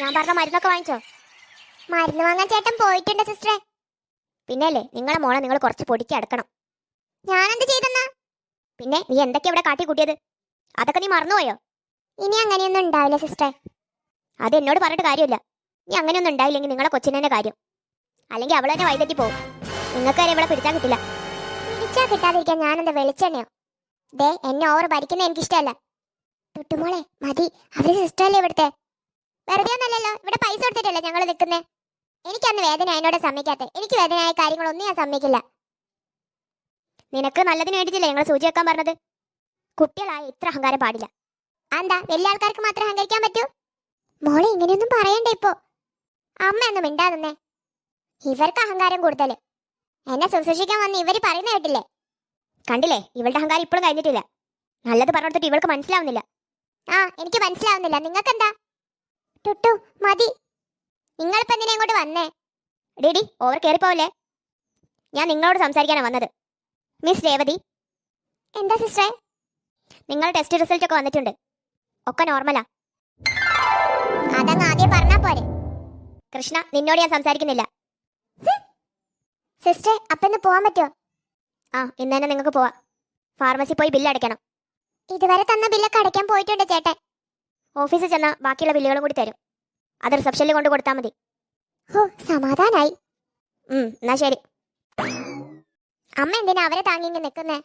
ഞാൻ പറഞ്ഞ മരുന്നൊക്കെ വാങ്ങിച്ചോ? മരുന്ന് വാങ്ങാൻ ചേട്ടൻ പോയിട്ടുണ്ട് സിസ്റ്ററെ. പിന്നല്ലേ നിങ്ങളെ മോളെ നിങ്ങൾ കുറച്ച് പൊടിക്ക് അടക്കണം. ഞാനെന്ത് ചെയ്തെന്നാ? പിന്നെ നീ എന്തൊക്കെയാ ഇവിടെ കാട്ടി കൂട്ടിയത്? അതൊക്കെ നീ മറന്നുപോയോ? ഇനി അങ്ങനെയൊന്നും ഉണ്ടാവില്ല സിസ്റ്ററെ. അത് എന്നോട് പറഞ്ഞിട്ട് കാര്യമില്ല. നീ അങ്ങനെയൊന്നും ഉണ്ടായില്ലെങ്കിൽ നിങ്ങളെ കൊച്ചിനെ കാര്യം. അല്ലെങ്കിൽ അവൾ തന്നെ വൈതെറ്റി പോകും നിങ്ങൾക്ക് വരെ ഇവിടെ പിടിച്ചാൽ കിട്ടില്ല. പിടിച്ചാൽ കിട്ടാതിരിക്കാൻ ഞാനെന്താ വെളിച്ചെണ്ണയോ? ദേ എന്നെ ഓവർ ഭരിക്കുന്ന എനിക്കിഷ്ടമല്ല. തൊട്ടുമോളെ മതി. അവർ സിസ്റ്റർ അല്ലേ ഇവിടുത്തെ? വെറുതെ ഒന്നല്ലല്ലോ. ഇവിടെ പൈസ കൊടുത്തിട്ടല്ലേ ഞങ്ങൾ നിൽക്കുന്നേ എനിക്കന്ന് വേദന എന്നോട് സമ്മതിക്കാത്ത. എനിക്ക് വേദനയായ കാര്യങ്ങളൊന്നും ഞാൻ സമ്മതിക്കില്ല. നിനക്ക് നല്ലതിന് വേണ്ടിയിട്ടില്ലേ ഞങ്ങൾ സൂചി വെക്കാൻ പറഞ്ഞത്? കുട്ടികളായ ഇത്ര അഹങ്കാരം പാടില്ല. എന്താ വലിയ ആൾക്കാർക്ക് മാത്രം അഹങ്കരിക്കാൻ പറ്റൂ? മോളെ ഇങ്ങനെയൊന്നും പറയണ്ട ഇപ്പോ? അമ്മ ഒന്നും മിണ്ടാകുന്നേ ഇവർക്ക് അഹങ്കാരം കൂടുതൽ എന്നെ ശുശ്രൂഷിക്കാൻ വന്ന് ഇവർ പറയുന്ന കേട്ടില്ലേ? കണ്ടില്ലേ? ഇവളുടെ അഹങ്കാരം ഇപ്പോഴും കഴിഞ്ഞിട്ടില്ല. നല്ലത് പറഞ്ഞിട്ട് ഇവൾക്ക് മനസ്സിലാവുന്നില്ല. ആ എനിക്ക് മനസ്സിലാവുന്നില്ല. നിങ്ങൾക്ക് എന്താ ടുട്ടു മതി. നിങ്ങളിപ്പോ എന്തിനാ ഇങ്ങോട്ട് വന്നേ? ഡിഡി ഓവർ കയറിപ്പോവല്ലേ ഞാൻ നിങ്ങളോട് സംസാരിക്കാനാണ് വന്നത്. മിസ് രേവതി. എന്താ സിസ്റ്ററെ നിങ്ങൾ ടെസ്റ്റ് റിസൾട്ട് ഒക്കെ വന്നിട്ടുണ്ട്. ഒക്കെ നോർമലാ അതങ്ങ് ആദ്യം പറഞ്ഞാ പോരെ. കൃഷ്ണ നിന്നോട് ഞാൻ സംസാരിക്കുന്നില്ല. സിസ്റ്റർ അപ്പൊ ഇന്ന് പോവാൻ പറ്റുമോ ആ ഇന്ന് തന്നെ നിങ്ങൾക്ക് പോവാം. ഫാർമസി പോയി ബില്ല് അടയ്ക്കണം. ഇതുവരെ തന്ന ബില്ലൊക്കെ അടയ്ക്കാൻ പോയിട്ടുണ്ട് ചേട്ടൻ. ഓഫീസിൽ ചെന്നാൽ ബാക്കിയുള്ള ബില്ലുകളും കൂടി തരും. അത് റിസപ്ഷനിൽ കൊണ്ട് കൊടുത്താൽ മതി. ഓ സമാധാനായി. എന്നാ ശരി. അമ്മ എന്തിനാ അവരെ താങ്ങി ഇങ്ങനെ നിൽക്കുന്നേ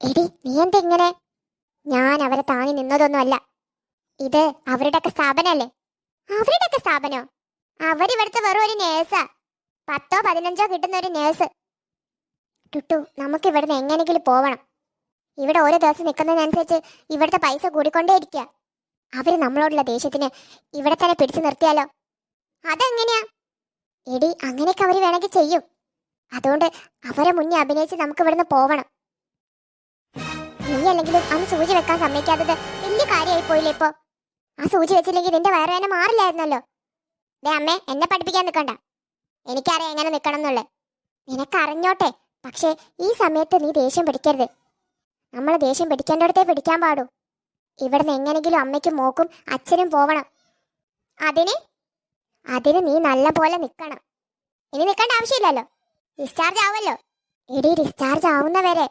എടി നീ എന്താ ഇങ്ങനെ? ഞാൻ അവരെ താങ്ങി നിന്നതൊന്നുമല്ല. ഇത് അവരുടെയൊക്കെ സ്ഥാപനമല്ലേ? അവരുടെയൊക്കെ സ്ഥാപനോ അവരിവിടുത്തെ വെറും ഒരു നേഴ്സാ. പത്തോ പതിനഞ്ചോ കിട്ടുന്ന ഒരു നേഴ്സ്. ടുട്ടു നമുക്ക് ഇവിടുന്ന് എങ്ങനെയെങ്കിലും പോവണം. ഇവിടെ ഓരോ ദിവസം നിൽക്കുന്നതിനനുസരിച്ച് ഇവിടുത്തെ പൈസ കൂടിക്കൊണ്ടേയിരിക്കുക അവർ നമ്മളോടുള്ള ദേഷ്യത്തിന് ഇവിടെ തന്നെ പിടിച്ചു നിർത്തിയാലോ? അതെങ്ങനെയാ? എടി അങ്ങനെയൊക്കെ അവർ വേണമെങ്കിൽ ചെയ്യും. അതുകൊണ്ട് അവരെ മുന്നേ അഭിനയിച്ച് നമുക്ക് ഇവിടുന്ന് പോവണം. നീ അല്ലെങ്കിലും അന്ന് സൂചി വെക്കാൻ സമ്മതിക്കാത്തത് വലിയ കാര്യമായി പോയില്ലേ ഇപ്പോ? ആ സൂചി വെച്ചില്ലെങ്കിൽ നിന്റെ വയറുവേന മാറില്ലായിരുന്നല്ലോ. ദേ അമ്മേ എന്നെ പഠിപ്പിക്കാൻ നിൽക്കണ്ട എനിക്കറിയാം എങ്ങനെ നിൽക്കണം എന്നുള്ളത്. നിനക്കറിഞ്ഞോട്ടെ പക്ഷേ ഈ സമയത്ത് നീ ദേഷ്യം പിടിക്കരുത്. നമ്മൾ ദേഷ്യം പിടിക്കേണ്ടടത്തേ പിടിക്കാൻ പാടൂ. ഇവിടുന്ന് എങ്ങനെങ്കിലും അമ്മയ്ക്കും മോക്കും അച്ഛനും പോവണം. അതിന്? അതിന് നീ നല്ല പോലെ നിൽക്കണം ഇനി നിൽക്കേണ്ട ആവശ്യമില്ലല്ലോ. ഡിസ്ചാർജ് ആവല്ലോ എടി ഡിസ്ചാർജ് ആവുന്നവരെ.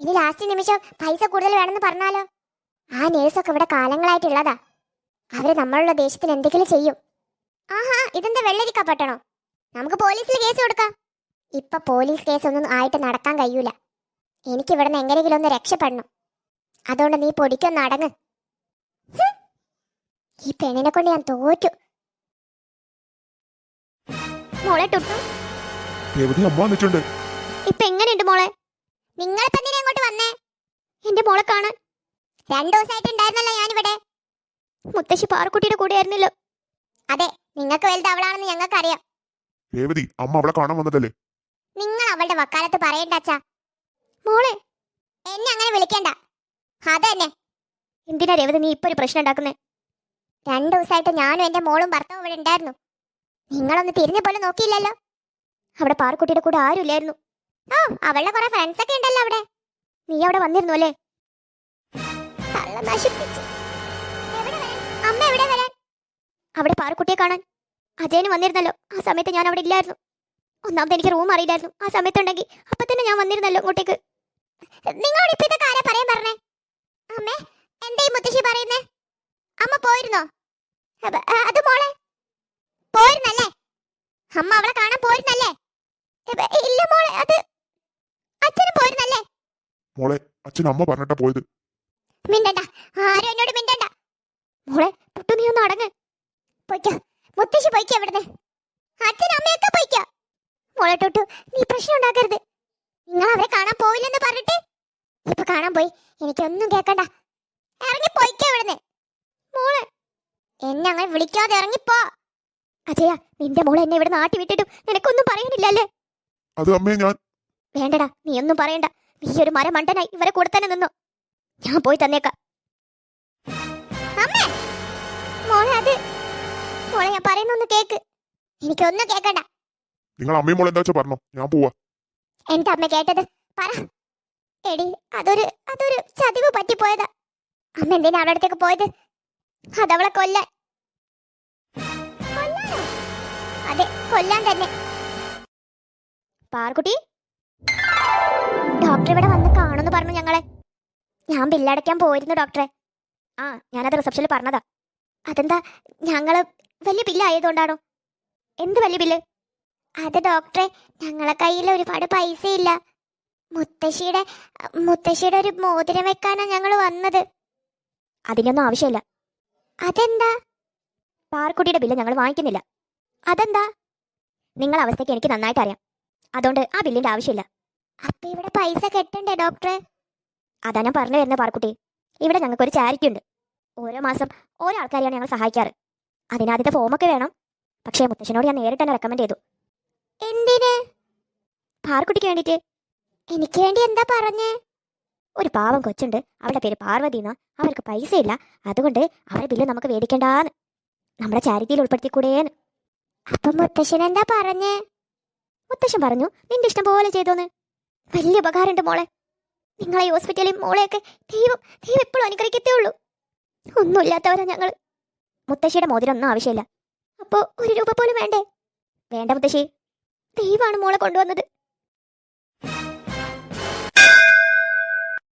ഇനി ലാസ്റ്റ് നിമിഷം പൈസ കൂടുതൽ വേണമെന്ന് പറഞ്ഞാലോ? ആ നേഴ്സൊക്കെ ഇവിടെ കാലങ്ങളായിട്ടുള്ളതാ. അവർ നമ്മളുള്ള ദേഷ്യത്തിന് എന്തെങ്കിലും ചെയ്യും. ആഹാ ഇതെന്താ വെള്ളരിക്കപ്പെട്ടണോ നമുക്ക് പോലീസിൽ കേസ് കൊടുക്കാം. ഇപ്പൊ പോലീസ് കേസ് ഒന്നും ആയിട്ട് നടക്കാൻ കഴിയൂല. എനിക്ക് നിന്ന് എങ്ങനെയെങ്കിലും ഒന്ന് രക്ഷപ്പെടണം. അതുകൊണ്ട് നീ പൊടിക്കൊന്ന് അടങ്ങ് ഈ പെണ്ണിനെ കൊണ്ട് ഞാൻ തോറ്റു. മോളെ ടുട്ടു. രേവതി അമ്മ വന്നിട്ടുണ്ട് ഇപ്പൊ എങ്ങനെയുണ്ട് മോളെ? നിങ്ങൾ എന്തിനാ ഇങ്ങോട്ട് വന്നേ? എന്റെ മോളെ കാണാൻ. രണ്ടു ദിവസമായിട്ട് ഉണ്ടായിരുന്നല്ലോ ഞാനിവിടെ. മുത്തശ്ശി പാറക്കുട്ടിയുടെ കൂടെ ആയിരുന്നല്ലോ. അതെ നിങ്ങൾക്ക് വലുത് അവളാണെന്ന് ഞങ്ങൾക്കറിയാം. രേവതി അമ്മ അവളെ കാണാൻ വന്നതല്ലേ നിങ്ങൾ അവളുടെ വക്കാലത്ത് പറയണ്ട അച്ഛാ. മോളെ എന്നെ അങ്ങനെ വിളിക്കണ്ട. അതന്നെ. എന്തിനാ രേവതി നീ ഇപ്പൊ ഒരു പ്രശ്നം ഉണ്ടാക്കുന്നേ? രണ്ടു ദിവസമായിട്ട് ഞാനും എന്റെ മോളും ഭർത്താവും ഇവിടെ ഉണ്ടായിരുന്നു. നിങ്ങളൊന്ന് തിരിഞ്ഞ പോലെ നോക്കിയില്ലല്ലോ. അവിടെ പാറക്കുട്ടിയുടെ കൂടെ ആരുമില്ലായിരുന്നു ഓ അവളുടെ കുറെ ഫ്രണ്ട്സ് ഒക്കെ ഉണ്ടല്ലോ അവിടെ. നീ അവിടെ വന്നിരുന്നു അല്ലേ? അമ്മ അവിടെ പാറക്കുട്ടിയെ കാണാൻ. അജയന് വന്നിരുന്നല്ലോ. ആ സമയത്ത് ഞാൻ അവിടെ ഇല്ലായിരുന്നു. ഒന്നാമത് എനിക്ക് റൂം അറിയില്ലായിരുന്നു. ആ സമയത്തുണ്ടെങ്കിൽ അപ്പൊ തന്നെ ഞാൻ വന്നിരുന്നല്ലോ ഇങ്ങോട്ടേക്ക് നിങ്ങളോട് ഇപ്പോഴത്തെ കാര്യം പറയാൻ പറഞ്ഞേ? അമ്മേ എന്താ ഈ മുത്തശ്ശി പറയുന്നേ? അമ്മ പോയിരുന്നോ? അത് മോളെ. പോയിരുന്നല്ലേ? അമ്മ അവളെ കാണാൻ പോയിരുന്നല്ലേ? ഇല്ല മോളെ അത് അച്ഛനും പോയിരുന്നല്ലേ? മോളെ അച്ഛൻ അമ്മ പറഞ്ഞിട്ടാ പോയത്. മിണ്ടണ്ട ആരും എന്നോട് മിണ്ടണ്ട. മോളെ തൊട്ടു നീ ഒന്ന് അടങ്ങ്. പൊയ്ക്കോ മുത്തശ്ശി പൊയ്ക്കോ ഇവിടുന്ന്. അച്ഛൻ അമ്മയൊക്കെ പൊയ്ക്കോ. മോളെ തൊട്ടു നീ പ്രശ്നം ഉണ്ടാക്കരുത്. നിങ്ങൾ അവരെ കാണാൻ പോയില്ലെന്ന് പറഞ്ഞിട്ട് ഇപ്പൊ കാണാൻ പോയി. എനിക്കൊന്നും കേക്കണ്ട. ഇറങ്ങി പോയിക്കോ ഇവിടുന്ന്. മോളെ എന്നെ അങ്ങനെ വിളിക്കാതെ ഇറങ്ങിപ്പോ. അജയ നിന്റെ മോളെ എന്നെ ഇവിടെ നാട്ടി വിട്ടിട്ടും നിനക്കൊന്നും പറയാനില്ലല്ലേ? അത് അമ്മേ ഞാൻ വേണ്ടടാ നീ ഒന്നും പറയണ്ട. നീ ഒരു മരം മണ്ടനായി ഇവരെ കൂടെ തന്നെ നിന്നു. ഞാൻ പോയി തന്നേക്കാം. അമ്മേ മോളെ അത് മോളെ ഞാൻ പറയുന്നൊന്ന് കേക്ക്. എനിക്കൊന്നും കേക്കണ്ട. നിങ്ങൾ അമ്മയും മോളെ എന്താ വെച്ചാ പറഞ്ഞോ? ഞാൻ പോവാ. എന്റെ അമ്മ കേട്ടത്? പറ. എടി അതൊരു അതൊരു ചതിവ് പറ്റിപ്പോയതാ. അമ്മ എന്തിനാ അവളുടെ അടുത്തേക്ക് പോയത്? അതവളെ കൊല്ലാൻ. അതെ കൊല്ലാൻ തന്നെ. പാർക്കുട്ടി? ഡോക്ടർ ഇവിടെ വന്ന് കാണുന്നു പറഞ്ഞു ഞങ്ങളെ. ഞാൻ ബില്ലടയ്ക്കാൻ പോയിരുന്നു ഡോക്ടറെ. ആ ഞാനത് റിസപ്ഷനിൽ പറഞ്ഞതാ. അതെന്താ ഞങ്ങൾ വലിയ ബില്ലായതുകൊണ്ടാണോ എന്ത് വലിയ ബില്ല് അത് ഡോക്ടറെ ഞങ്ങളെ കയ്യിൽ ഒരുപാട് പൈസ ഇല്ല മുത്തശ്ശിയുടെ മുത്തശ്ശിയുടെ ഒരു മോതിരം വെക്കാനാ ഞങ്ങൾ വന്നത്. അതിനൊന്നും ആവശ്യമില്ല. അതെന്താ? പാർക്കുട്ടിയുടെ ബില്ല് ഞങ്ങൾ വാങ്ങിക്കുന്നില്ല. അതെന്താ? നിങ്ങൾ അവസ്ഥയ്ക്ക് എനിക്ക് നന്നായിട്ട് അറിയാം. അതുകൊണ്ട് ആ ബില്ലിന്റെ ആവശ്യമില്ല. അപ്പൊ ഇവിടെ പൈസ കെട്ടണ്ടേ ഡോക്ടറെ? അതാ ഞാൻ പറഞ്ഞു വരുന്ന പാർക്കുട്ടി. ഇവിടെ ഞങ്ങൾക്ക് ഒരു ചാരിറ്റി ഉണ്ട്. ഓരോ മാസം ഓരോ ആൾക്കാരെയാണ് ഞങ്ങൾ സഹായിക്കാറ്. അതിനാദ്യത്തെ ഫോമൊക്കെ വേണം. പക്ഷേ മുത്തശ്ശനോട് ഞാൻ നേരിട്ട് തന്നെ റെക്കമെൻഡ് ചെയ്തു. എന്തിന്? പാർക്കുട്ടിക്ക് വേണ്ടിയിട്ട്. എനിക്ക് വേണ്ടി എന്താ പറഞ്ഞേ? ഒരു പാവം കൊച്ചുണ്ട്. അവളുടെ പേര് പാർവതി എന്നാ. അവർക്ക് പൈസ ഇല്ല അതുകൊണ്ട് അവരുടെ ബില്ല് നമുക്ക് മേടിക്കണ്ടാന്ന്. നമ്മുടെ ചാരിറ്റിയിൽ ഉൾപ്പെടുത്തിക്കൂടേന്ന്. അപ്പൊ മുത്തശ്ശൻ എന്താ പറഞ്ഞേ? മുത്തശ്ശൻ പറഞ്ഞു നിന്റെ ഇഷ്ടം പോലെ ചെയ്തോന്ന്. വലിയ ഉപകാരമുണ്ട് മോളെ. നിങ്ങളെ ഹോസ്പിറ്റലിൽ മോളെയൊക്കെ ദൈവം ദൈവം എപ്പോഴും അനുഗ്രഹിക്കത്തേ ഉള്ളൂ. ഒന്നുമില്ലാത്തവരാ ഞങ്ങൾ മുത്തശ്ശിയുടെ മോതിരം ഒന്നും ആവശ്യമില്ല. അപ്പോൾ ഒരു രൂപ പോലും വേണ്ടേ? വേണ്ട മുത്തശ്ശി. ദൈവമാണ് മോളെ കൊണ്ടുവന്നത്.